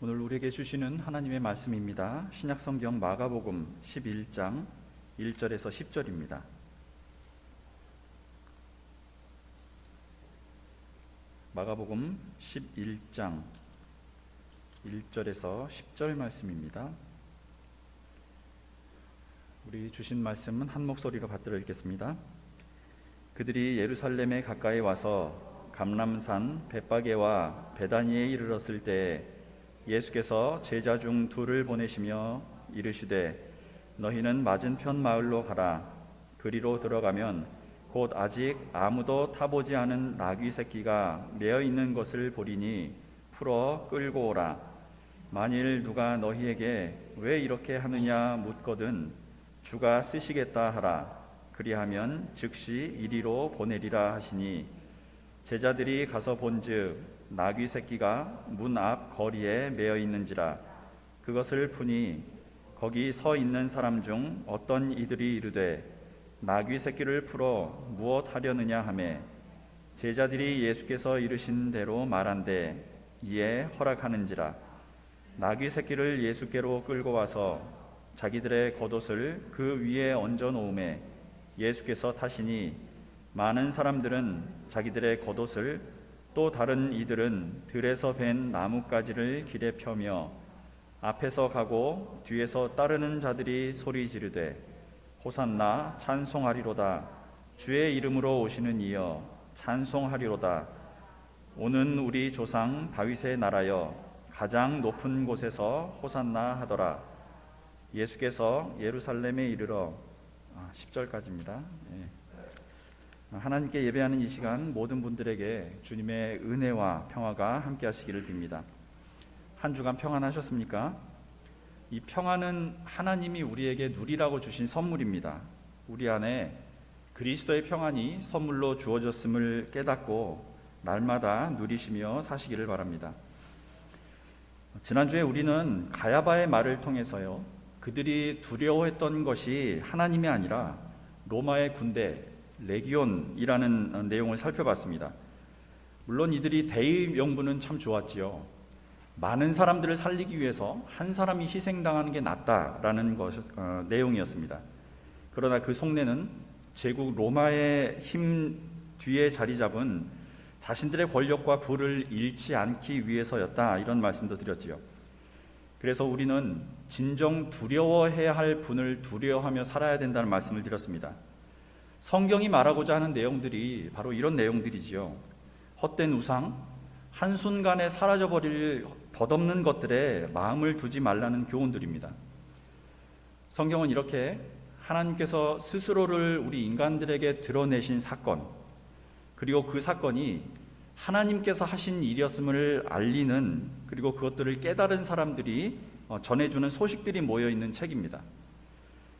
오늘 우리에게 주시는 하나님의 말씀입니다. 신약 성경 마가복음 11장 1절에서 10절입니다. 마가복음 11장 1절에서 10절 말씀입니다. 우리 주신 말씀은 한 목소리로 받들어 읽겠습니다. 그들이 예루살렘에 가까이 와서 감람산 bet바게와 베다니에 이르렀을 때 예수께서 제자 중 둘을 보내시며 이르시되 너희는 맞은편 마을로 가라. 그리로 들어가면 곧 아직 아무도 타보지 않은 나귀 새끼가 매어 있는 것을 보리니 풀어 끌고 오라. 만일 누가 너희에게 왜 이렇게 하느냐 묻거든 주가 쓰시겠다 하라. 그리하면 즉시 이리로 보내리라 하시니. 제자들이 가서 본즉 나귀 새끼가 문 앞 거리에 매어 있는지라. 그것을 푸니 거기 서 있는 사람 중 어떤 이들이 이르되 나귀 새끼를 풀어 무엇 하려느냐 하매 제자들이 예수께서 이르신 대로 말한대 이에 허락하는지라. 나귀 새끼를 예수께로 끌고 와서 자기들의 겉옷을 그 위에 얹어 놓음에 예수께서 타시니 많은 사람들은 자기들의 겉옷을 또 다른 이들은 들에서 벤 나뭇가지를 길에 펴며 앞에서 가고 뒤에서 따르는 자들이 소리 지르되 호산나 찬송하리로다. 주의 이름으로 오시는 이여 찬송하리로다. 오는 우리 조상 다윗의 나라여 가장 높은 곳에서 호산나 하더라. 예수께서 예루살렘에 이르러. 아, 10절까지입니다. 하나님께 예배하는 이 시간 모든 분들에게 주님의 은혜와 평화가 함께 하시기를 빕니다. 한 주간 평안하셨습니까? 이 평안은 하나님이 우리에게 누리라고 주신 선물입니다. 우리 안에 그리스도의 평안이 선물로 주어졌음을 깨닫고 날마다 누리시며 사시기를 바랍니다. 지난주에 우리는 가야바의 말을 통해서요. 그들이 두려워했던 것이 하나님이 아니라 로마의 군대 레기온이라는 내용을 살펴봤습니다. 물론 이들이 대의 명분은 참 좋았지요. 많은 사람들을 살리기 위해서 한 사람이 희생당하는 게 낫다라는 것 어, 내용이었습니다. 그러나 그 속내는 제국 로마의 힘 뒤에 자리 잡은 자신들의 권력과 부를 잃지 않기 위해서였다 이런 말씀도 드렸지요. 그래서 우리는 진정 두려워해야 할 분을 두려워하며 살아야 된다는 말씀을 드렸습니다. 성경이 말하고자 하는 내용들이 바로 이런 내용들이지요. 헛된 우상, 한순간에 사라져버릴 덧없는 것들에 마음을 두지 말라는 교훈들입니다. 성경은 이렇게 하나님께서 스스로를 우리 인간들에게 드러내신 사건, 그리고 그 사건이 하나님께서 하신 일이었음을 알리는 그리고 그것들을 깨달은 사람들이 어, 전해주는 소식들이 모여 있는 책입니다.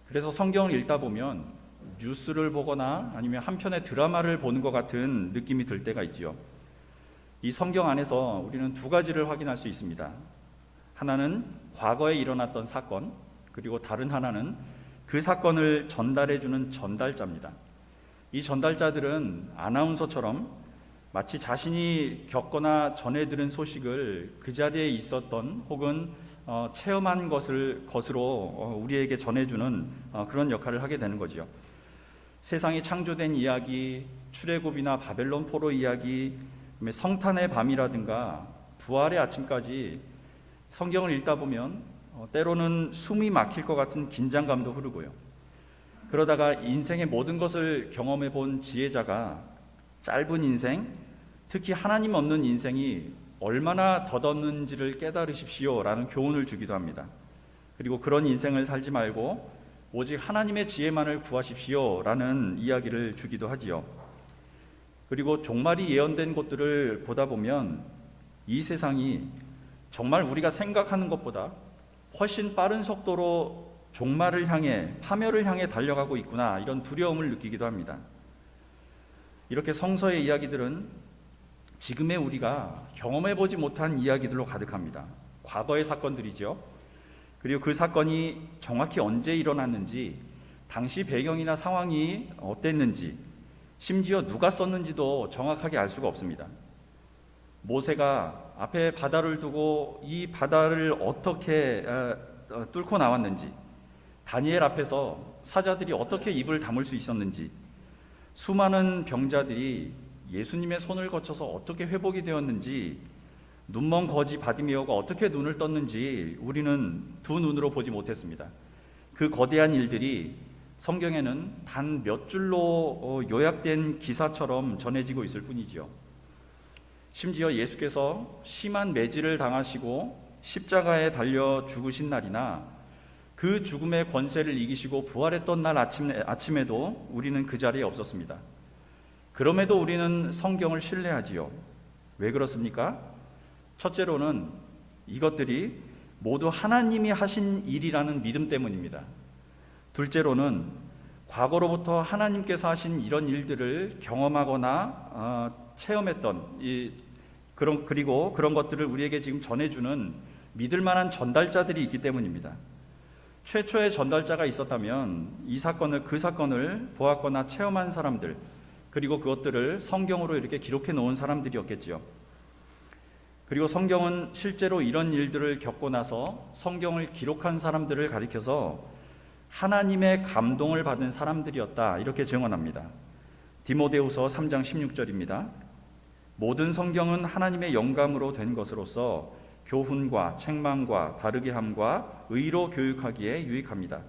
그래서 성경을 읽다 보면 뉴스를 보거나 아니면 한 편의 드라마를 보는 것 같은 느낌이 들 때가 있지요. 이 성경 안에서 우리는 두 가지를 확인할 수 있습니다. 하나는 과거에 일어났던 사건, 그리고 다른 하나는 그 사건을 전달해 주는 전달자입니다. 이 전달자들은 아나운서처럼 마치 자신이 겪거나 전해 들은 소식을 그 자리에 있었던 혹은 어, 체험한 것을 것으로 어, 우리에게 전해주는 어, 그런 역할을 하게 되는 거죠. 세상이 창조된 이야기, 출애굽이나 바벨론 포로 이야기, 성탄의 밤이라든가 부활의 아침까지 성경을 읽다 보면 어, 때로는 숨이 막힐 것 같은 긴장감도 흐르고요. 그러다가 인생의 모든 것을 경험해 본 지혜자가 짧은 인생, 특히 하나님 없는 인생이 얼마나 덧없는지를 깨달으십시오라는 교훈을 주기도 합니다. 그리고 그런 인생을 살지 말고 오직 하나님의 지혜만을 구하십시오 라는 이야기를 주기도 하지요. 그리고 종말이 예언된 곳들을 보다 보면 이 세상이 정말 우리가 생각하는 것보다 훨씬 빠른 속도로 종말을 향해 파멸을 향해 달려가고 있구나 이런 두려움을 느끼기도 합니다. 이렇게 성서의 이야기들은 지금의 우리가 경험해 보지 못한 이야기들로 가득합니다. 과거의 사건들이죠. 그리고 그 사건이 정확히 언제 일어났는지, 당시 배경이나 상황이 어땠는지, 심지어 누가 썼는지도 정확하게 알 수가 없습니다. 모세가 앞에 바다를 두고 이 바다를 어떻게 어, 어, 뚫고 나왔는지, 다니엘 앞에서 사자들이 어떻게 입을 다물 수 있었는지, 수많은 병자들이 예수님의 손을 거쳐서 어떻게 회복이 되었는지, 눈먼 거지 바디메어가 어떻게 눈을 떴는지 우리는 두 눈으로 보지 못했습니다. 그 거대한 일들이 성경에는 단 몇 줄로 어, 요약된 기사처럼 전해지고 있을 뿐이지요. 심지어 예수께서 심한 매질을 당하시고 십자가에 달려 죽으신 날이나 그 죽음의 권세를 이기시고 부활했던 날 아침, 아침에도 우리는 그 자리에 없었습니다. 그럼에도 우리는 성경을 신뢰하지요. 왜 그렇습니까? 첫째로는 이것들이 모두 하나님이 하신 일이라는 믿음 때문입니다. 둘째로는 과거로부터 하나님께서 하신 이런 일들을 경험하거나 어, 체험했던 이 그런 그리고 그런 것들을 우리에게 지금 전해주는 믿을 만한 전달자들이 있기 때문입니다. 최초의 전달자가 있었다면 이 사건을 그 사건을 보았거나 체험한 사람들 그리고 그것들을 성경으로 이렇게 기록해 놓은 사람들이었겠지요. 그리고 성경은 실제로 이런 일들을 겪고 나서 성경을 기록한 사람들을 가리켜서 하나님의 감동을 받은 사람들이었다 이렇게 증언합니다. 디모데후서 3장 16절입니다. 모든 성경은 하나님의 영감으로 된 것으로서 교훈과 책망과 바르게 함과 의로 교육하기에 유익합니다.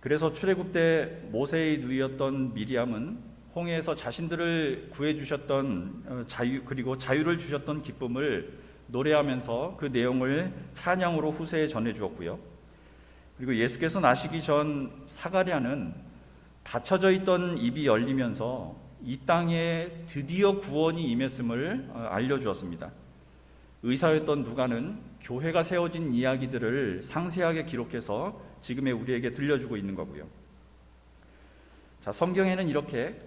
그래서 출애굽 때 모세의 누이였던 미리암은 홍해에서 자신들을 구해 주셨던 어, 자유 그리고 자유를 주셨던 기쁨을 노래하면서 그 내용을 찬양으로 후세에 전해 주었고요. 그리고 예수께서 나시기 전 사가랴는 닫혀져 있던 입이 열리면서 이 땅에 드디어 구원이 임했음을 어, 알려 주었습니다. 의사였던 누가는 교회가 세워진 이야기들을 상세하게 기록해서 지금의 우리에게 들려주고 있는 거고요. 자, 성경에는 이렇게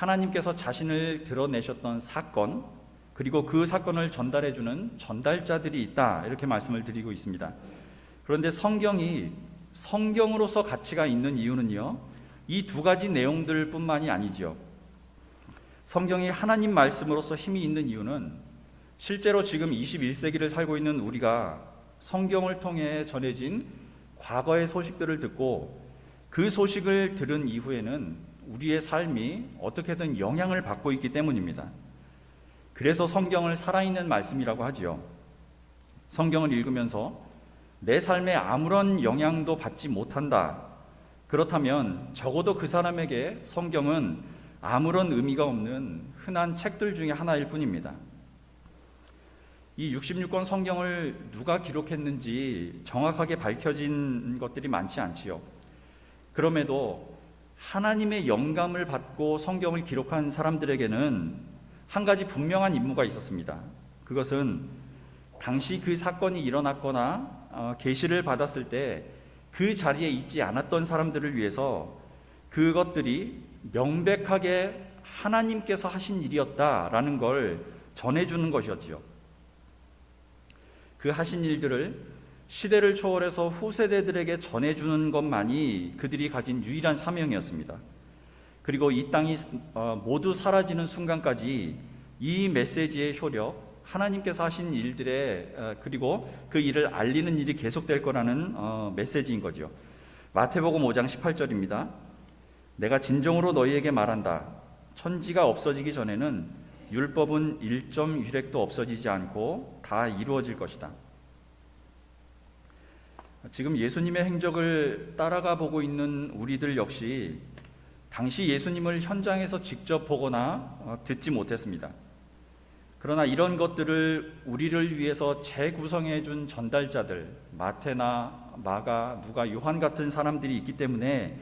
하나님께서 자신을 드러내셨던 사건 그리고 그 사건을 전달해 주는 전달자들이 있다 이렇게 말씀을 드리고 있습니다. 그런데 성경이 성경으로서 가치가 있는 이유는요. 이 두 가지 내용들뿐만이 아니지요. 성경이 하나님 말씀으로서 힘이 있는 이유는 실제로 지금 21세기를 살고 있는 우리가 성경을 통해 전해진 과거의 소식들을 듣고 그 소식을 들은 이후에는 우리의 삶이 어떻게든 영향을 받고 있기 때문입니다. 그래서 성경을 살아있는 말씀이라고 하지요. 성경을 읽으면서 내 삶에 아무런 영향도 받지 못한다. 그렇다면 적어도 그 사람에게 성경은 아무런 의미가 없는 흔한 책들 중에 하나일 뿐입니다. 이 66권 성경을 누가 기록했는지 정확하게 밝혀진 것들이 많지 않지요. 그럼에도 하나님의 영감을 받고 성경을 기록한 사람들에게는 한 가지 분명한 임무가 있었습니다. 그것은 당시 그 사건이 일어났거나 어, 계시를 받았을 때 그 자리에 있지 않았던 사람들을 위해서 그것들이 명백하게 하나님께서 하신 일이었다라는 걸 전해주는 것이었지요. 그 하신 일들을 시대를 초월해서 후세대들에게 전해주는 것만이 그들이 가진 유일한 사명이었습니다. 그리고 이 땅이 어, 모두 사라지는 순간까지 이 메시지의 효력, 하나님께서 하신 일들의 어, 그리고 그 일을 알리는 일이 계속될 거라는 어, 메시지인 거죠. 마태복음 5장 18절입니다. 내가 진정으로 너희에게 말한다. 천지가 없어지기 전에는 율법은 일점 유렉도 없어지지 않고 다 이루어질 것이다. 지금 예수님의 행적을 따라가 보고 있는 우리들 역시 당시 예수님을 현장에서 직접 보거나 듣지 못했습니다. 그러나 이런 것들을 우리를 위해서 재구성해 준 전달자들 마테나 마가 누가 요한 같은 사람들이 있기 때문에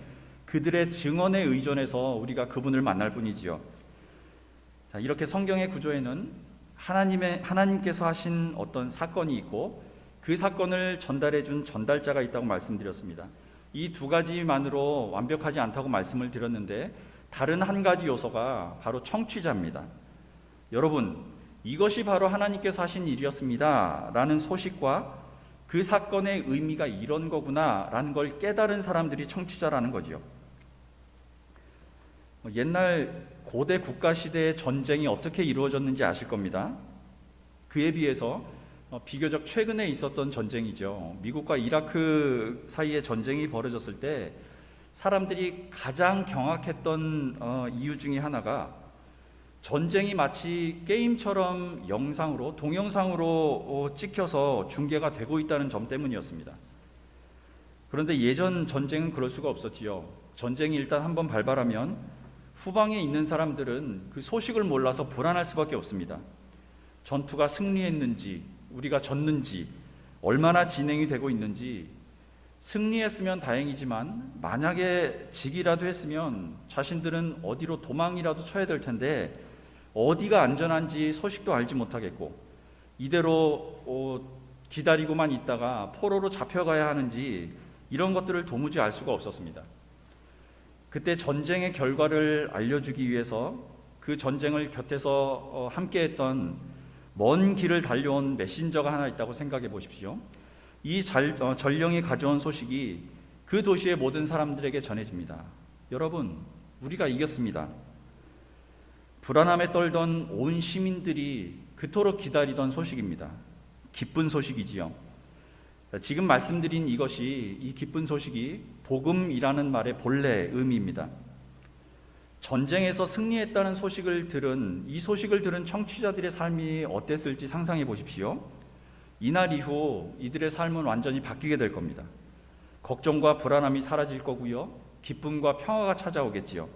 그들의 증언에 의존해서 우리가 그분을 만날 뿐이지요. 자, 이렇게 성경의 구조에는 하나님의 하나님께서 하신 어떤 사건이 있고 그 사건을 전달해 준 전달자가 있다고 말씀드렸습니다. 이 두 가지만으로 완벽하지 않다고 말씀을 드렸는데 다른 한 가지 요소가 바로 청취자입니다. 여러분, 이것이 바로 하나님께서 하신 일이었습니다. 라는 소식과 그 사건의 의미가 이런 거구나 라는 걸 깨달은 사람들이 청취자라는 거지요. 옛날 고대 국가 시대의 전쟁이 어떻게 이루어졌는지 아실 겁니다. 그에 비해서 어, 비교적 최근에 있었던 전쟁이죠. 미국과 이라크 사이의 전쟁이 벌어졌을 때 사람들이 가장 경악했던 어, 이유 중에 하나가 전쟁이 마치 게임처럼 영상으로 동영상으로 어, 찍혀서 중계가 되고 있다는 점 때문이었습니다. 그런데 예전 전쟁은 그럴 수가 없었지요. 전쟁이 일단 한번 발발하면 후방에 있는 사람들은 그 소식을 몰라서 불안할 수밖에 없습니다. 전투가 승리했는지, 우리가 졌는지, 얼마나 진행이 되고 있는지, 승리했으면 다행이지만, 만약에 지기라도 했으면 자신들은 어디로 도망이라도 쳐야 될 텐데, 어디가 안전한지 소식도 알지 못하겠고, 이대로 어, 기다리고만 있다가 포로로 잡혀가야 하는지, 이런 것들을 도무지 알 수가 없었습니다. 그때 전쟁의 결과를 알려주기 위해서 그 전쟁을 곁에서 어, 함께했던 먼 길을 달려온 메신저가 하나 있다고 생각해 보십시오. 이 잘, 어, 전령이 가져온 소식이 그 도시의 모든 사람들에게 전해집니다. 여러분, 우리가 이겼습니다. 불안함에 떨던 온 시민들이 그토록 기다리던 소식입니다. 기쁜 소식이지요. 지금 말씀드린 이것이 이 기쁜 소식이 복음이라는 말의 본래 의미입니다. 전쟁에서 승리했다는 소식을 들은 이 소식을 들은 청취자들의 삶이 어땠을지 상상해 보십시오. 이날 이후 이들의 삶은 완전히 바뀌게 될 겁니다. 걱정과 불안함이 사라질 거고요. 기쁨과 평화가 찾아오겠지요.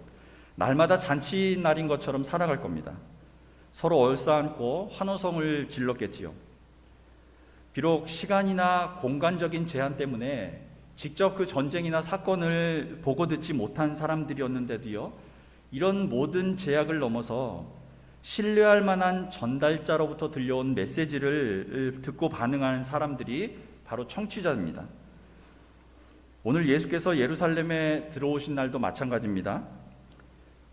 날마다 잔치 날인 것처럼 살아갈 겁니다. 서로 얼싸안고 환호성을 질렀겠지요. 비록 시간이나 공간적인 제한 때문에 직접 그 전쟁이나 사건을 보고 듣지 못한 사람들이었는데도요, 이런 모든 제약을 넘어서 신뢰할 만한 전달자로부터 들려온 메시지를 듣고 반응하는 사람들이 바로 청취자입니다. 오늘 예수께서 예루살렘에 들어오신 날도 마찬가지입니다.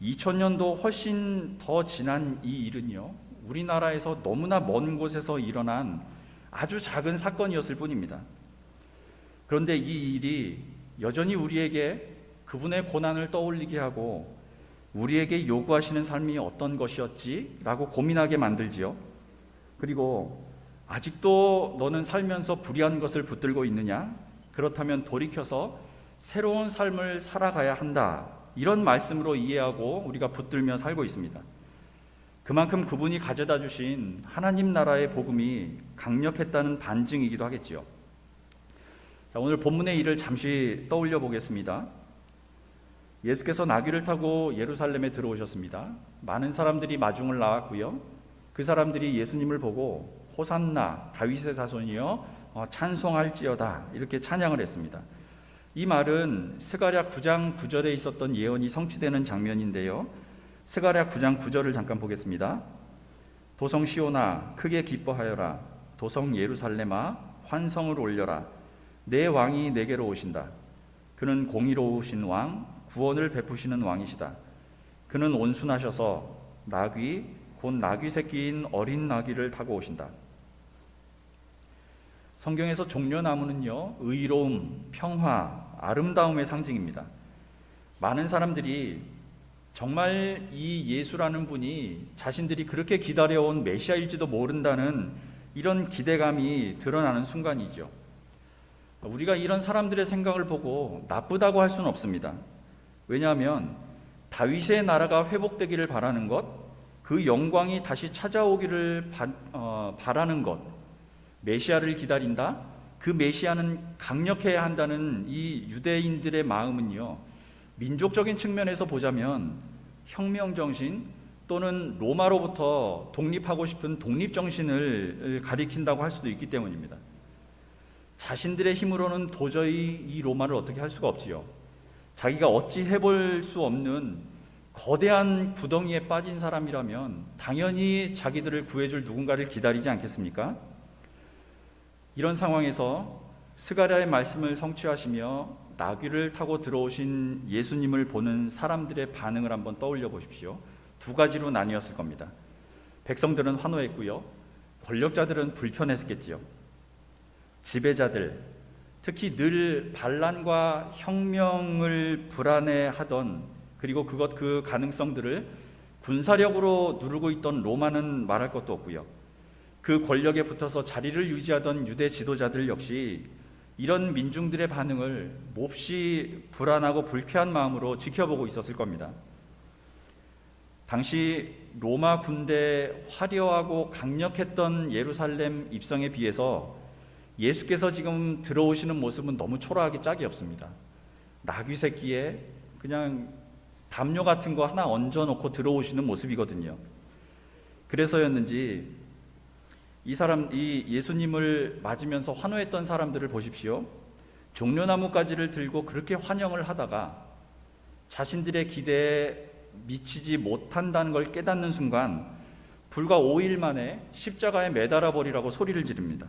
2000년도 훨씬 더 지난 이 일은요, 우리나라에서 너무나 먼 곳에서 일어난 아주 작은 사건이었을 뿐입니다. 그런데 이 일이 여전히 우리에게 그분의 고난을 떠올리게 하고 우리에게 요구하시는 삶이 어떤 것이었지라고 고민하게 만들지요. 그리고 아직도 너는 살면서 불의한 것을 붙들고 있느냐? 그렇다면 돌이켜서 새로운 삶을 살아가야 한다. 이런 말씀으로 이해하고 우리가 붙들며 살고 있습니다. 그만큼 그분이 가져다 주신 하나님 나라의 복음이 강력했다는 반증이기도 하겠지요. 자, 오늘 본문의 일을 잠시 떠올려 보겠습니다. 예수께서 나귀를 타고 예루살렘에 들어오셨습니다. 많은 사람들이 마중을 나왔고요. 그 사람들이 예수님을 보고 호산나 다윗의 자손이여 어, 찬송할지어다 이렇게 찬양을 했습니다. 이 말은 스가랴 9장 9절에 있었던 예언이 성취되는 장면인데요. 스가랴 9장 9절을 잠깐 보겠습니다. 도성 시오나 크게 기뻐하여라 도성 예루살렘아 환성을 올려라 내 왕이 내게로 오신다. 그는 공의로우신 왕 구원을 베푸시는 왕이시다. 그는 온순하셔서 나귀 곧 나귀 새끼인 어린 나귀를 타고 오신다. 성경에서 종려나무는요 의로움, 평화, 아름다움의 상징입니다. 많은 사람들이 정말 이 예수라는 분이 자신들이 그렇게 기다려온 메시아일지도 모른다는 이런 기대감이 드러나는 순간이죠. 우리가 이런 사람들의 생각을 보고 나쁘다고 할 수는 없습니다. 왜냐하면 다윗의 나라가 회복되기를 바라는 것, 그 영광이 다시 찾아오기를 바, 어, 바라는 것, 메시아를 기다린다. 그 메시아는 강력해야 한다는 이 유대인들의 마음은요. 민족적인 측면에서 보자면 혁명 정신 또는 로마로부터 독립하고 싶은 독립 정신을 가리킨다고 할 수도 있기 때문입니다. 자신들의 힘으로는 도저히 이 로마를 어떻게 할 수가 없지요. 자기가 어찌 해볼 수 없는 거대한 구덩이에 빠진 사람이라면 당연히 자기들을 구해줄 누군가를 기다리지 않겠습니까? 이런 상황에서 스가랴의 말씀을 성취하시며 나귀를 타고 들어오신 예수님을 보는 사람들의 반응을 한번 떠올려 보십시오. 두 가지로 나뉘었을 겁니다. 백성들은 환호했고요. 권력자들은 불편했겠지요. 지배자들, 특히 늘 반란과 혁명을 불안해하던 그리고 그것 그 가능성들을 군사력으로 누르고 있던 로마는 말할 것도 없고요. 그 권력에 붙어서 자리를 유지하던 유대 지도자들 역시 이런 민중들의 반응을 몹시 불안하고 불쾌한 마음으로 지켜보고 있었을 겁니다. 당시 로마 군대 화려하고 강력했던 예루살렘 입성에 비해서 예수께서 지금 들어오시는 모습은 너무 초라하기 짝이 없습니다. 나귀 새끼에 그냥 담요 같은 거 하나 얹어 놓고 들어오시는 모습이거든요. 그래서였는지 이 사람 이 예수님을 맞으면서 환호했던 사람들을 보십시오. 종려나무까지를 들고 그렇게 환영을 하다가 자신들의 기대에 미치지 못한다는 걸 깨닫는 순간 불과 5일 만에 십자가에 매달아 버리라고 소리를 지릅니다.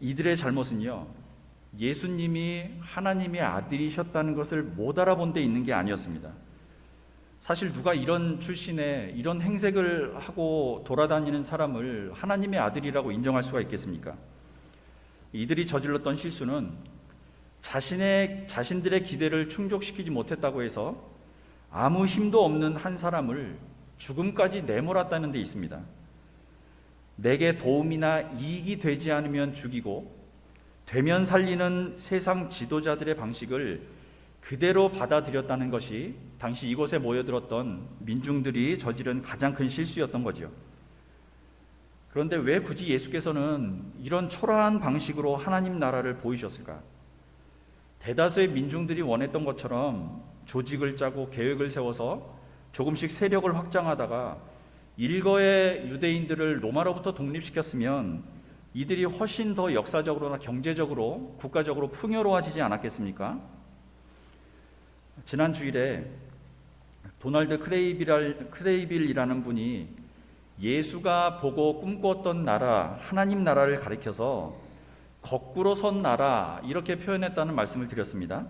이들의 잘못은요. 예수님이 하나님의 아들이셨다는 것을 못 알아본 데 있는 게 아니었습니다. 사실 누가 이런 출신에 이런 행색을 하고 돌아다니는 사람을 하나님의 아들이라고 인정할 수가 있겠습니까? 이들이 저질렀던 실수는 자신의 자신들의 기대를 충족시키지 못했다고 해서 아무 힘도 없는 한 사람을 죽음까지 내몰았다는 데 있습니다. 내게 도움이나 이익이 되지 않으면 죽이고 되면 살리는 세상 지도자들의 방식을 그대로 받아들였다는 것이 당시 이곳에 모여들었던 민중들이 저지른 가장 큰 실수였던 거죠. 그런데 왜 굳이 예수께서는 이런 초라한 방식으로 하나님 나라를 보이셨을까? 대다수의 민중들이 원했던 것처럼 조직을 짜고 계획을 세워서 조금씩 세력을 확장하다가 일거의 유대인들을 로마로부터 독립시켰으면 이들이 훨씬 더 역사적으로나 경제적으로 국가적으로 풍요로워지지 않았겠습니까? 지난 주일에 도널드 크레이빌, 크레이빌 이라는 분이 예수가 보고 꿈꾸었던 나라, 하나님 나라를 가리켜서 거꾸로 선 나라 이렇게 표현했다는 말씀을 드렸습니다.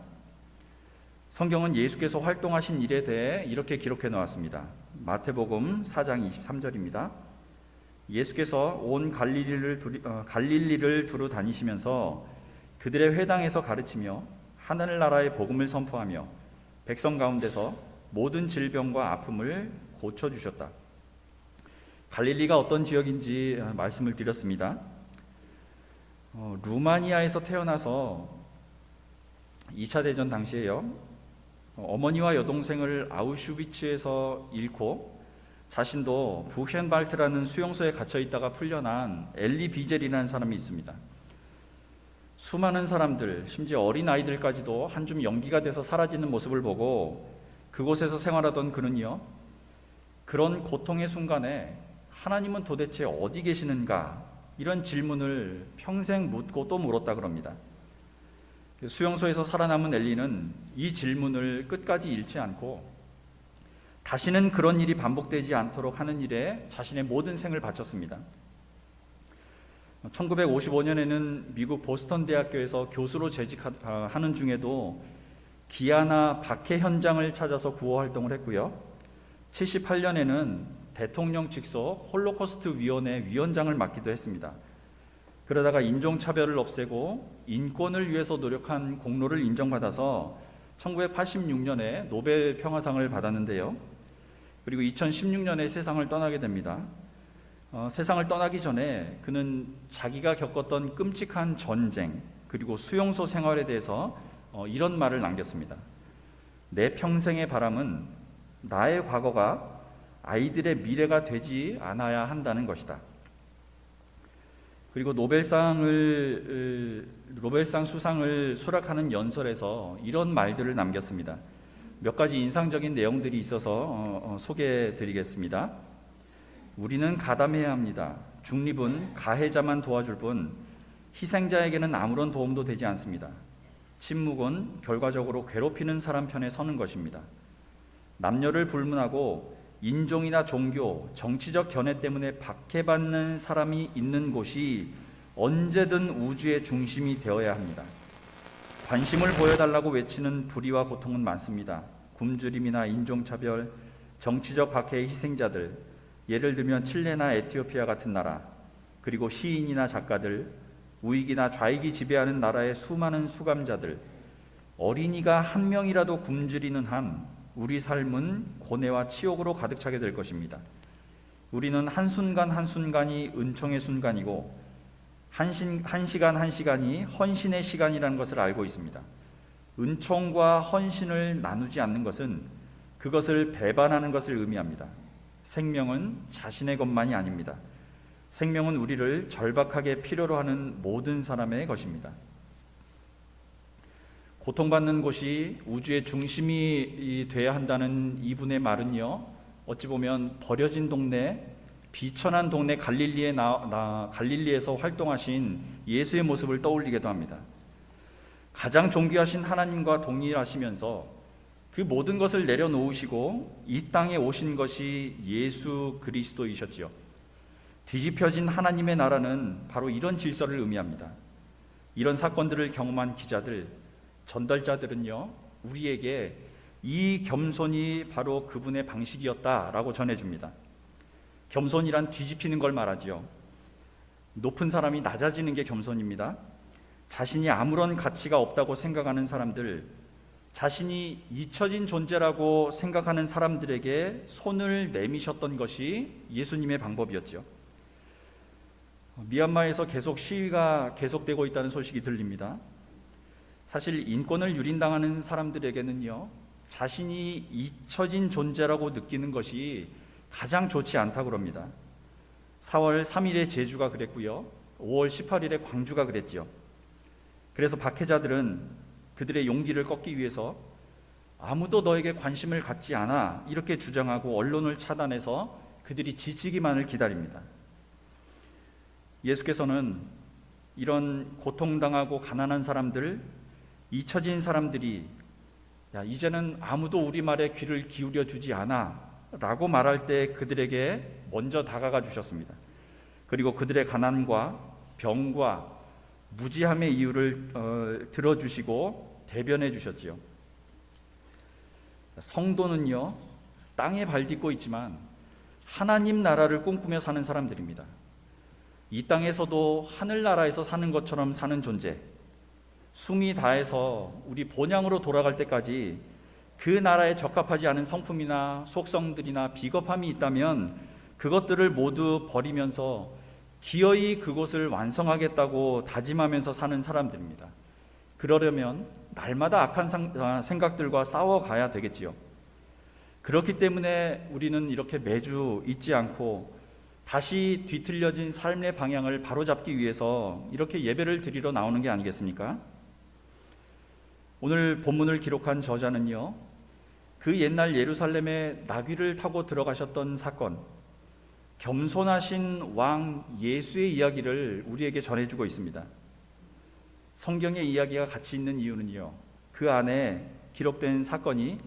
성경은 예수께서 활동하신 일에 대해 이렇게 기록해 놓았습니다. 마태복음 4장 23절입니다. 예수께서 온 갈릴리를 두리, 어, 갈릴리를 두루 다니시면서 그들의 회당에서 가르치며 하늘나라의 복음을 선포하며 백성 가운데서 모든 질병과 아픔을 고쳐 주셨다. 갈릴리가 어떤 지역인지 어, 말씀을 드렸습니다. 어, 루마니아에서 태어나서 2차 대전 당시에요. 어, 어머니와 여동생을 아우슈비츠에서 잃고 자신도 부헨발트라는 수용소에 갇혀 있다가 풀려난 엘리 비젤이라는 사람이 있습니다. 수많은 사람들, 심지어 어린 아이들까지도 한줌 연기가 돼서 사라지는 모습을 보고 그곳에서 생활하던 그는요, 그런 고통의 순간에 하나님은 도대체 어디 계시는가? 이런 질문을 평생 묻고 또 물었다 그럽니다. 수용소에서 살아남은 엘리는 이 질문을 끝까지 잃지 않고 다시는 그런 일이 반복되지 않도록 하는 일에 자신의 모든 생을 바쳤습니다. 1955년에는 미국 보스턴 대학교에서 교수로 재직하는 중에도 기아나 박해 현장을 찾아서 구호 활동을 했고요. 78년에는 대통령 직속 홀로코스트 위원회 위원장을 맡기도 했습니다. 그러다가 인종 차별을 없애고 인권을 위해서 노력한 공로를 인정받아서 1986년에 노벨 평화상을 받았는데요. 그리고 2016년에 세상을 떠나게 됩니다. 어, 세상을 떠나기 전에 그는 자기가 겪었던 끔찍한 전쟁 그리고 수용소 생활에 대해서 어, 이런 말을 남겼습니다. 내 평생의 바람은 나의 과거가 아이들의 미래가 되지 않아야 한다는 것이다. 그리고 노벨상을 노벨상 수상을 수락하는 연설에서 이런 말들을 남겼습니다. 몇 가지 인상적인 내용들이 있어서 어, 소개해 드리겠습니다. 우리는 가담해야 합니다. 중립은 가해자만 도와줄 뿐 희생자에게는 아무런 도움도 되지 않습니다. 침묵은 결과적으로 괴롭히는 사람 편에 서는 것입니다. 남녀를 불문하고 인종이나 종교, 정치적 견해 때문에 박해받는 사람이 있는 곳이 언제든 우주의 중심이 되어야 합니다. 관심을 보여달라고 외치는 불의와 고통은 많습니다. 굶주림이나 인종차별, 정치적 박해의 희생자들, 예를 들면 칠레나 에티오피아 같은 나라, 그리고 시인이나 작가들, 우익이나 좌익이 지배하는 나라의 수많은 수감자들, 어린이가 한 명이라도 굶주리는 한 우리 삶은 고뇌와 치욕으로 가득 차게 될 것입니다. 우리는 한순간 한순간이 은총의 순간이고 한신, 한 시간 한 시간이 헌신의 시간이라는 것을 알고 있습니다. 은총과 헌신을 나누지 않는 것은 그것을 배반하는 것을 의미합니다. 생명은 자신의 것만이 아닙니다. 생명은 우리를 절박하게 필요로 하는 모든 사람의 것입니다. 고통받는 곳이 우주의 중심이 돼야 한다는 이분의 말은요. 어찌 보면 버려진 동네, 비천한 동네 갈릴리에 나, 나 갈릴리에서 활동하신 예수의 모습을 떠올리기도 합니다. 가장 존귀하신 하나님과 동일하시면서 그 모든 것을 내려놓으시고 이 땅에 오신 것이 예수 그리스도이셨지요. 뒤집혀진 하나님의 나라는 바로 이런 질서를 의미합니다. 이런 사건들을 경험한 기자들, 전달자들은요, 우리에게 이 겸손이 바로 그분의 방식이었다라고 전해줍니다. 겸손이란 뒤집히는 걸 말하지요. 높은 사람이 낮아지는 게 겸손입니다. 자신이 아무런 가치가 없다고 생각하는 사람들, 자신이 잊혀진 존재라고 생각하는 사람들에게 손을 내미셨던 것이 예수님의 방법이었죠. 미얀마에서 계속 시위가 계속되고 있다는 소식이 들립니다. 사실 인권을 유린당하는 사람들에게는요, 자신이 잊혀진 존재라고 느끼는 것이 가장 좋지 않다고 그럽니다. 4월 3일에 제주가 그랬고요. 5월 18일에 광주가 그랬지요. 그래서 박해자들은 그들의 용기를 꺾기 위해서 아무도 너에게 관심을 갖지 않아 이렇게 주장하고 언론을 차단해서 그들이 지치기만을 기다립니다. 예수께서는 이런 고통당하고 가난한 사람들, 잊혀진 사람들이 야, 이제는 아무도 우리 말에 귀를 기울여 주지 않아 라고 말할 때 그들에게 먼저 다가가 주셨습니다. 그리고 그들의 가난과 병과 무지함의 이유를 어, 들어주시고 대변해 주셨지요. 성도는요, 땅에 발 딛고 있지만 하나님 나라를 꿈꾸며 사는 사람들입니다. 이 땅에서도 하늘나라에서 사는 것처럼 사는 존재, 숨이 다해서 우리 본향으로 돌아갈 때까지 그 나라에 적합하지 않은 성품이나 속성들이나 비겁함이 있다면 그것들을 모두 버리면서 기어이 그곳을 완성하겠다고 다짐하면서 사는 사람들입니다. 그러려면 날마다 악한 아, 생각들과 싸워가야 되겠지요. 그렇기 때문에 우리는 이렇게 매주 잊지 않고 다시 뒤틀려진 삶의 방향을 바로잡기 위해서 이렇게 예배를 드리러 나오는 게 아니겠습니까? 오늘 본문을 기록한 저자는요, 그 옛날 예루살렘에 나귀를 타고 들어가셨던 사건, 겸손하신 왕 예수의 이야기를 우리에게 전해주고 있습니다. 성경의 이야기가 같이 있는 이유는요, 그 안에 기록된 사건이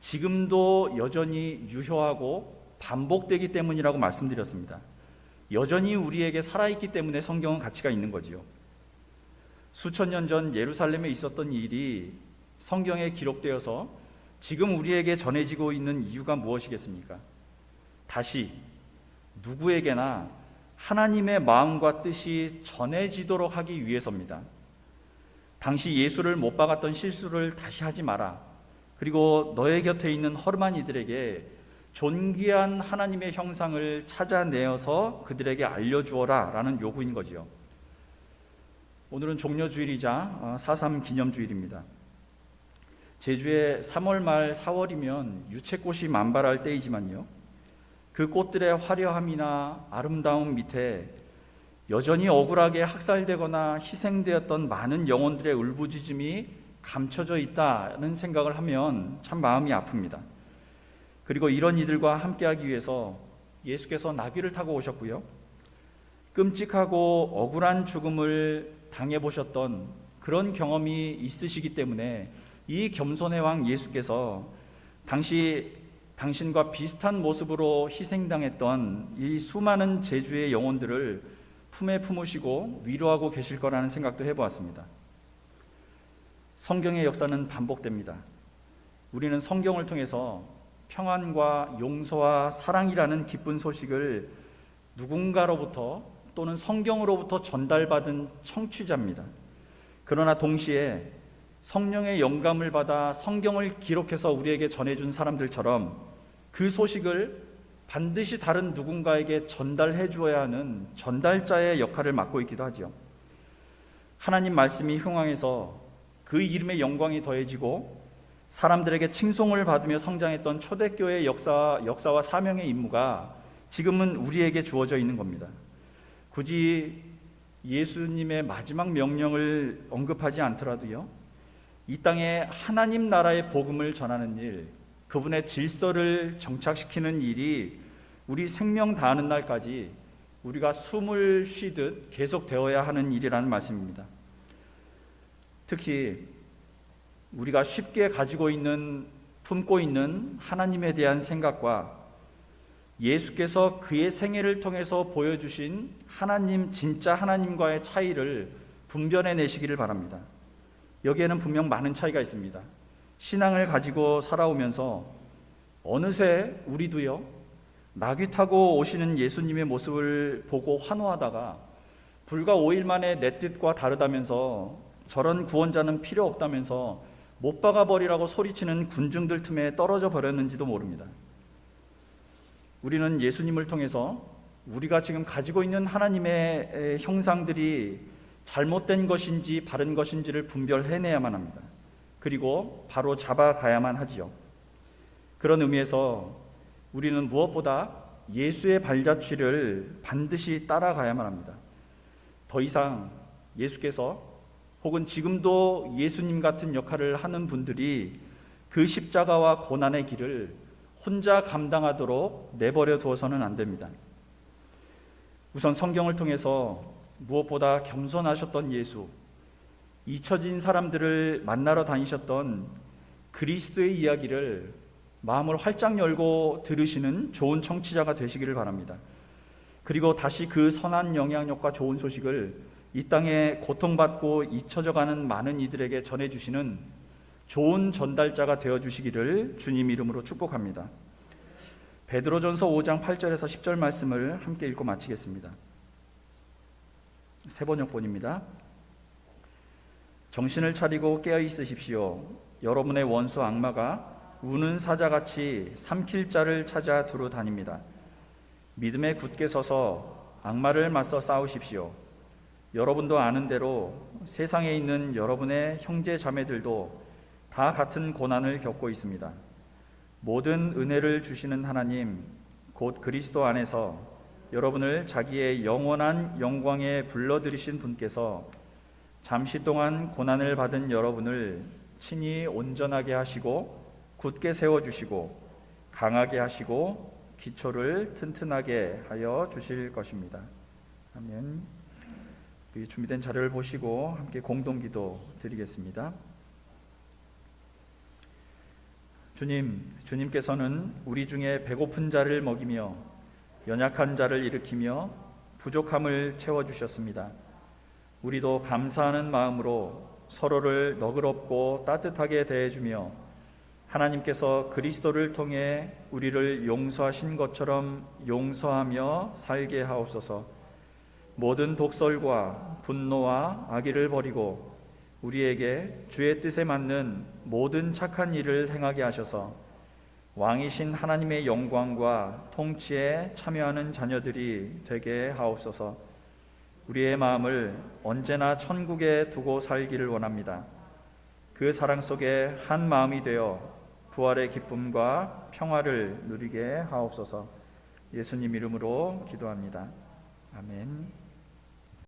지금도 여전히 유효하고 반복되기 때문이라고 말씀드렸습니다. 여전히 우리에게 살아있기 때문에 성경은 가치가 있는 거지요. 수천 년 전 예루살렘에 있었던 일이 성경에 기록되어서 지금 우리에게 전해지고 있는 이유가 무엇이겠습니까? 다시 누구에게나 하나님의 마음과 뜻이 전해지도록 하기 위해서입니다. 당시 예수를 못 박았던 실수를 다시 하지 마라. 그리고 너의 곁에 있는 허름한 이들에게 존귀한 하나님의 형상을 찾아내어서 그들에게 알려주어라 라는 요구인 거지요. 오늘은 종려주일이자 4.3 기념주일입니다. 제주의 3월 말 4월이면 유채꽃이 만발할 때이지만요. 그 꽃들의 화려함이나 아름다움 밑에 여전히 억울하게 학살되거나 희생되었던 많은 영혼들의 울부짖음이 감춰져 있다는 생각을 하면 참 마음이 아픕니다. 그리고 이런 이들과 함께하기 위해서 예수께서 나귀를 타고 오셨고요. 끔찍하고 억울한 죽음을 당해보셨던 그런 경험이 있으시기 때문에 이 겸손의 왕 예수께서 당시 당신과 비슷한 모습으로 희생당했던 이 수많은 제주의 영혼들을 품에 품으시고 위로하고 계실 거라는 생각도 해보았습니다. 성경의 역사는 반복됩니다. 우리는 성경을 통해서 평안과 용서와 사랑이라는 기쁜 소식을 누군가로부터 또는 성경으로부터 전달받은 청취자입니다. 그러나 동시에 성령의 영감을 받아 성경을 기록해서 우리에게 전해준 사람들처럼 그 소식을 반드시 다른 누군가에게 전달해 주어야 하는 전달자의 역할을 맡고 있기도 하지요. 하나님 말씀이 흥왕해서 그 이름의 영광이 더해지고 사람들에게 칭송을 받으며 성장했던 초대교회의 역사, 역사와 사명의 임무가 지금은 우리에게 주어져 있는 겁니다. 굳이 예수님의 마지막 명령을 언급하지 않더라도요. 이 땅에 하나님 나라의 복음을 전하는 일, 그분의 질서를 정착시키는 일이 우리 생명 다하는 날까지 우리가 숨을 쉬듯 계속 되어야 하는 일이라는 말씀입니다. 특히 우리가 쉽게 가지고 있는 품고 있는 하나님에 대한 생각과 예수께서 그의 생애를 통해서 보여주신 하나님 진짜 하나님과의 차이를 분별해 내시기를 바랍니다. 여기에는 분명 많은 차이가 있습니다. 신앙을 가지고 살아오면서 어느새 우리도요 나귀 타고 오시는 예수님의 모습을 보고 환호하다가 불과 5일 만에 내 뜻과 다르다면서 저런 구원자는 필요 없다면서 못 박아 버리라고 소리치는 군중들 틈에 떨어져 버렸는지도 모릅니다. 우리는 예수님을 통해서 우리가 지금 가지고 있는 하나님의 형상들이 잘못된 것인지 바른 것인지를 분별해내야만 합니다. 그리고 바로 잡아가야만 하지요. 그런 의미에서 우리는 무엇보다 예수의 발자취를 반드시 따라가야만 합니다. 더 이상 예수께서 혹은 지금도 예수님 같은 역할을 하는 분들이 그 십자가와 고난의 길을 혼자 감당하도록 내버려 두어서는 안 됩니다. 우선 성경을 통해서 무엇보다 겸손하셨던 예수, 잊혀진 사람들을 만나러 다니셨던 그리스도의 이야기를 마음을 활짝 열고 들으시는 좋은 청취자가 되시기를 바랍니다. 그리고 다시 그 선한 영향력과 좋은 소식을 이 땅에 고통받고 잊혀져 가는 많은 이들에게 전해 주시는 좋은 전달자가 되어 주시기를 주님 이름으로 축복합니다. 베드로전서 5장 8절에서 10절 말씀을 함께 읽고 마치겠습니다. 세 번역본입니다. 정신을 차리고 깨어 있으십시오. 여러분의 원수 악마가 우는 사자같이 삼킬 자를 찾아 두루 다닙니다. 믿음에 굳게 서서 악마를 맞서 싸우십시오. 여러분도 아는 대로 세상에 있는 여러분의 형제 자매들도 다 같은 고난을 겪고 있습니다. 모든 은혜를 주시는 하나님, 곧 그리스도 안에서 여러분을 자기의 영원한 영광에 불러들이신 분께서 잠시 동안 고난을 받은 여러분을 친히 온전하게 하시고 굳게 세워 주시고 강하게 하시고 기초를 튼튼하게 하여 주실 것입니다. 아멘. 이 준비된 자료를 보시고 함께 공동기도 드리겠습니다. 주님, 주님께서는 우리 중에 배고픈 자를 먹이며 연약한 자를 일으키며 부족함을 채워 주셨습니다. 우리도 감사하는 마음으로 서로를 너그럽고 따뜻하게 대해주며 하나님께서 그리스도를 통해 우리를 용서하신 것처럼 용서하며 살게 하옵소서. 모든 독설과 분노와 악의를 버리고 우리에게 주의 뜻에 맞는 모든 착한 일을 행하게 하셔서 왕이신 하나님의 영광과 통치에 참여하는 자녀들이 되게 하옵소서. 우리의 마음을 언제나 천국에 두고 살기를 원합니다. 그 사랑 속에 한 마음이 되어 부활의 기쁨과 평화를 누리게 하옵소서. 예수님 이름으로 기도합니다. 아멘.